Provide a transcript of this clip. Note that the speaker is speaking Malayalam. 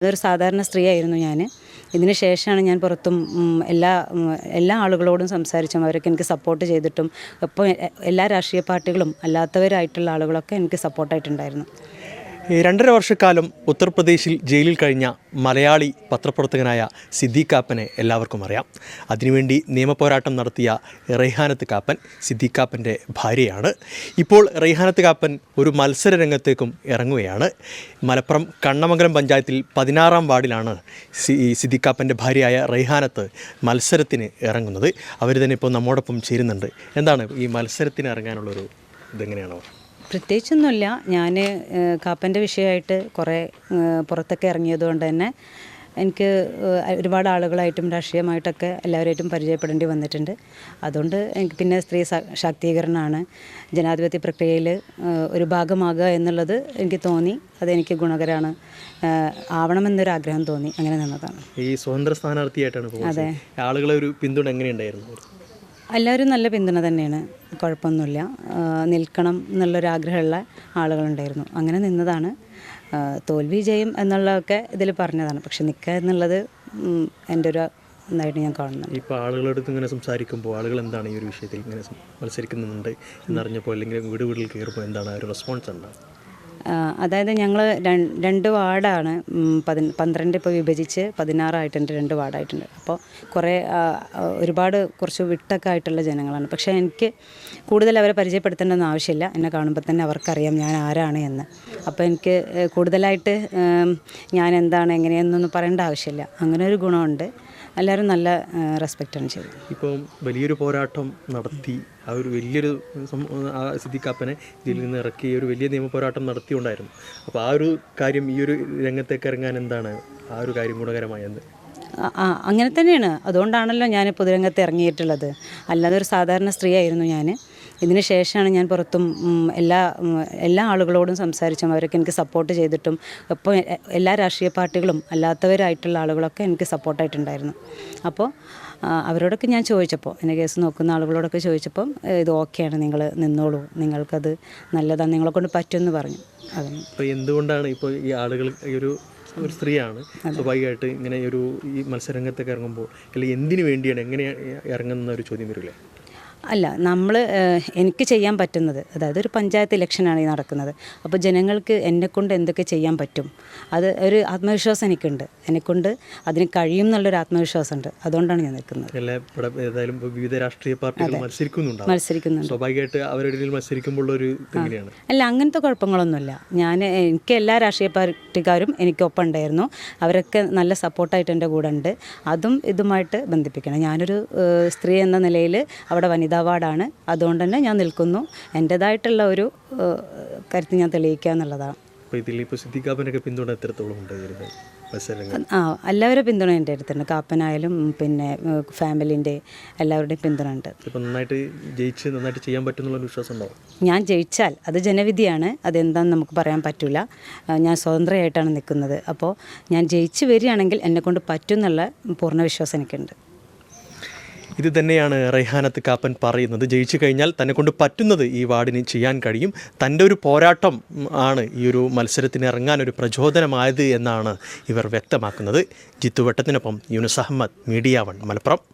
അതൊരു സാധാരണ സ്ത്രീ ആയിരുന്നു ഞാൻ ഇതിന് ശേഷമാണ് ഞാൻ പുറത്തും എല്ലാ എല്ലാ ആളുകളോടും സംസാരിച്ചും അവരൊക്കെ എനിക്ക് സപ്പോർട്ട് ചെയ്തിട്ടും ഇപ്പോൾ എല്ലാ രാഷ്ട്രീയ പാർട്ടികളും അല്ലാത്തവരായിട്ടുള്ള ആളുകളൊക്കെ എനിക്ക് സപ്പോർട്ടായിട്ടുണ്ടായിരുന്നു രണ്ടര വർഷക്കാലം ഉത്തർപ്രദേശിൽ ജയിലിൽ കഴിഞ്ഞ മലയാളി പത്രപ്രവർത്തകനായ സിദ്ദീഖ് കാപ്പനെ എല്ലാവർക്കും അറിയാം. അതിനുവേണ്ടി നിയമപോരാട്ടം നടത്തിയ റെയ്ഹാനത്ത് കാപ്പൻ സിദ്ദീഖ് കാപ്പന്റെ ഭാര്യയാണ്. ഇപ്പോൾ റെയ്ഹാനത്ത് കാപ്പൻ ഒരു മത്സര രംഗത്തേക്കും ഇറങ്ങുകയാണ്. മലപ്പുറം കണ്ണമംഗലം പഞ്ചായത്തിൽ പതിനാറാം വാർഡിലാണ് സി സിദ്ദീഖ് കാപ്പന്റെ ഭാര്യയായ റെയ്ഹാനത്ത് മത്സരത്തിന് ഇറങ്ങുന്നത്. അവർ തന്നെ ഇപ്പോൾ നമ്മോടൊപ്പം ചേരുന്നുണ്ട്. എന്താണ് ഈ മത്സരത്തിന് ഇറങ്ങാനുള്ളൊരു ഇതെങ്ങനെയാണോ? പ്രത്യേകിച്ചൊന്നുമില്ല. ഞാൻ കാപ്പന്റെ വിഷയമായിട്ട് കുറേ പുറത്തൊക്കെ ഇറങ്ങിയതുകൊണ്ട് തന്നെ എനിക്ക് ഒരുപാട് ആളുകളായിട്ടും രാഷ്ട്രീയമായിട്ടൊക്കെ എല്ലാവരായിട്ടും പരിചയപ്പെടേണ്ടി വന്നിട്ടുണ്ട്. അതുകൊണ്ട് എനിക്ക് പിന്നെ സ്ത്രീ ശാക്തീകരണമാണ്. ജനാധിപത്യ പ്രക്രിയയിൽ ഒരു ഭാഗമാകുക എന്നുള്ളത് എനിക്ക് തോന്നി. അതെനിക്ക് ഗുണകരമാണ് ആവണമെന്നൊരു ആഗ്രഹം തോന്നി. അങ്ങനെ നിന്നതാണ്. ഈ സ്വതന്ത്ര സ്ഥാനാർത്ഥിയായിട്ടാണ് അതെ. ആളുകളെ ഒരു പിന്തുണ എങ്ങനെയുണ്ടായിരുന്നു? എല്ലാവരും നല്ല പിന്തുണ തന്നെയാണ്. കുഴപ്പമൊന്നുമില്ല. നിൽക്കണം എന്നുള്ളൊരാഗ്രഹമുള്ള ആളുകളുണ്ടായിരുന്നു. അങ്ങനെ നിന്നതാണ്. തോൽവി ജയം എന്നുള്ളതൊക്കെ ഇതിൽ പറഞ്ഞതാണ്. പക്ഷെ നിൽക്കുക എന്നുള്ളത് എന്റെ ഒരു ഇതായിട്ട് ഞാൻ കാണുന്നത് ഇപ്പോൾ ആളുകളുടെ അടുത്ത് ഇങ്ങനെ സംസാരിക്കുമ്പോൾ ആളുകൾ എന്താണ് ഈ ഒരു വിഷയത്തിൽ ഇങ്ങനെ മത്സരിക്കുന്നുണ്ട് എന്നറിഞ്ഞപ്പോൾ അല്ലെങ്കിൽ വീട് വീട്ടിൽ കയറുമ്പോൾ എന്താണ് ഒരു റെസ്പോൺസ് ഉണ്ടാകും അതായത് ഞങ്ങൾ രണ്ട് വാർഡാണ് പതി പന്ത്രണ്ട് ഇപ്പോൾ വിഭജിച്ച് പതിനാറായിട്ടുണ്ട് രണ്ട് വാർഡായിട്ടുണ്ട്. അപ്പോൾ കുറേ ഒരുപാട് കുറച്ച് വിട്ടൊക്കെ ആയിട്ടുള്ള ജനങ്ങളാണ്. പക്ഷേ എനിക്ക് കൂടുതൽ അവരെ പരിചയപ്പെടുത്തേണ്ടെന്ന് ആവശ്യമില്ല. എന്നെ കാണുമ്പോൾ തന്നെ അവർക്കറിയാം ഞാൻ ആരാണ് എന്ന്. അപ്പോൾ എനിക്ക് കൂടുതലായിട്ട് ഞാൻ എന്താണ് എങ്ങനെയെന്നൊന്നും പറയേണ്ട ആവശ്യമില്ല. അങ്ങനെ ഒരു ഗുണമുണ്ട്. എല്ലാവരും നല്ല റെസ്പെക്റ്റാണ് ചെയ്തത്. ഇപ്പം വലിയൊരു പോരാട്ടം നടത്തി ആ ഒരു വലിയൊരു സിദ്ദിഖാപ്പനെ ഇതിൽ നിന്ന് ഇറക്കി ഒരു വലിയ നിയമ പോരാട്ടം നടത്തിയുണ്ടായിരുന്നു. അപ്പോൾ ആ ഒരു കാര്യം ഈ ഒരു രംഗത്തേക്ക് ഇറങ്ങാൻ എന്താണ്? ആ ഒരു കാര്യം ഗുണകരമായത് അങ്ങനെ തന്നെയാണ്. അതുകൊണ്ടാണല്ലോ ഞാൻ പൊതുരംഗത്ത് ഇറങ്ങിയിട്ടുള്ളത്. അല്ലാതെ ഒരു സാധാരണ സ്ത്രീയായിരുന്നു ഞാൻ ഇതിന് ശേഷമാണ് ഞാൻ പുറത്തും എല്ലാ എല്ലാ ആളുകളോടും സംസാരിച്ചും അവരൊക്കെ എനിക്ക് സപ്പോർട്ട് ചെയ്തിട്ടും ഇപ്പോൾ എല്ലാ രാഷ്ട്രീയ പാർട്ടികളും അല്ലാത്തവരായിട്ടുള്ള ആളുകളൊക്കെ എനിക്ക് സപ്പോർട്ടായിട്ടുണ്ടായിരുന്നു അപ്പോൾ അവരോടൊക്കെ ഞാൻ ചോദിച്ചപ്പോൾ എന്റെ കേസ് നോക്കുന്ന ആളുകളോടൊക്കെ ചോദിച്ചപ്പം ഇത് ഓക്കെയാണ് നിങ്ങൾ നിന്നോളൂ നിങ്ങൾക്കത് നല്ലതാണ് നിങ്ങളെ കൊണ്ട് പറ്റുമെന്ന് പറഞ്ഞു. അപ്പോൾ എന്തുകൊണ്ടാണ് ഇപ്പോൾ ഈ ആളുകൾ ഈ ഒരു ഒരു സ്ത്രീയാണ് സ്വാഭാവികമായിട്ട് ഇങ്ങനെ ഒരു ഈ മത്സരരംഗത്തേക്ക് ഇറങ്ങുമ്പോൾ അല്ലെങ്കിൽ എന്തിനു വേണ്ടിയാണ് എങ്ങനെയാണ് ഇറങ്ങുന്ന ഒരു ചോദ്യം വരില്ലേ? അല്ല നമ്മൾ എനിക്ക് ചെയ്യാൻ പറ്റുന്നത് അതായത് ഒരു പഞ്ചായത്ത് ഇലക്ഷനാണ് ഈ നടക്കുന്നത്. അപ്പോൾ ജനങ്ങൾക്ക് എന്നെക്കൊണ്ട് എന്തൊക്കെ ചെയ്യാൻ പറ്റും? അത് ഒരു ആത്മവിശ്വാസം എനിക്കുണ്ട്. എന്നെക്കൊണ്ട് അതിന് കഴിയും എന്നുള്ളൊരു ആത്മവിശ്വാസമുണ്ട്. അതുകൊണ്ടാണ് ഞാൻ നിൽക്കുന്നത്. ഏതായാലും വിവിധ രാഷ്ട്രീയ പാർട്ടികൾ മത്സരിക്കുന്നുണ്ട്. സ്വാഭാവികമായിട്ട് അവരുടെ ഇടയിൽ മത്സരിക്കുമ്പോൾ ഒരു അല്ല അങ്ങനത്തെ കുഴപ്പങ്ങളൊന്നുമില്ല. ഞാൻ എനിക്ക് എല്ലാ രാഷ്ട്രീയ പാർട്ടിക്കാരും എനിക്കൊപ്പം ഉണ്ടായിരുന്നു. അവരൊക്കെ നല്ല സപ്പോർട്ടായിട്ട് എന്റെ കൂടെ ഉണ്ട്. അതും ഇതുമായിട്ട് ബന്ധിപ്പിക്കണം. ഞാനൊരു സ്ത്രീ എന്ന നിലയിൽ അവിടെ വനിതാ വാർഡാണ് അതുകൊണ്ട് തന്നെ ഞാൻ നിൽക്കുന്നു. എന്റെതായിട്ടുള്ള ഒരു കരുത്ത് ഞാൻ തെളിയിക്കുക എന്നുള്ളതാണ്. അപ്പോൾ ഇതിൽ ഇപ്പോൾ സിദ്ദിഖാപ്പനൊക്കെ പിന്തുണ എത്രത്തോളം ആ എല്ലാവരും പിന്തുണ എന്റെ അടുത്തുണ്ട്. കാപ്പനായാലും പിന്നെ ഫാമിലിന്റെ എല്ലാവരുടെയും പിന്തുണ ഉണ്ട്. നന്നായിട്ട് ജയിച്ച് നന്നായിട്ട് ചെയ്യാൻ പറ്റുന്നുള്ള വിശ്വാസം ഞാൻ ജയിച്ചാൽ അത് ജനവിധിയാണ്. അതെന്താണെന്ന് നമുക്ക് പറയാൻ പറ്റില്ല ഞാൻ സ്വതന്ത്രമായിട്ടാണ് നിൽക്കുന്നത്. അപ്പോൾ ഞാൻ ജയിച്ചു വരികയാണെങ്കിൽ എന്നെക്കൊണ്ട് പറ്റും എന്നുള്ള പൂർണ വിശ്വാസം എനിക്കുണ്ട്. ഇത് തന്നെയാണ് റൈഹാനത്ത് കാപ്പൻ പറയുന്നത്. ജയിച്ചു കഴിഞ്ഞാൽ തന്നെ കൊണ്ട് പറ്റുന്നത് ഈ വാർഡിന് ചെയ്യാൻ കഴിയും. തന്റെ ഒരു പോരാട്ടം ആണ് ഈ ഒരു മത്സരത്തിന് ഇറങ്ങാൻ ഒരു പ്രചോദനമായത് എന്നാണ് ഇവർ വ്യക്തമാക്കുന്നത്. ജിത്തു വട്ടത്തിനൊപ്പം യൂനുസ് അഹമ്മദ് മീഡിയ വൺ മലപ്പുറം.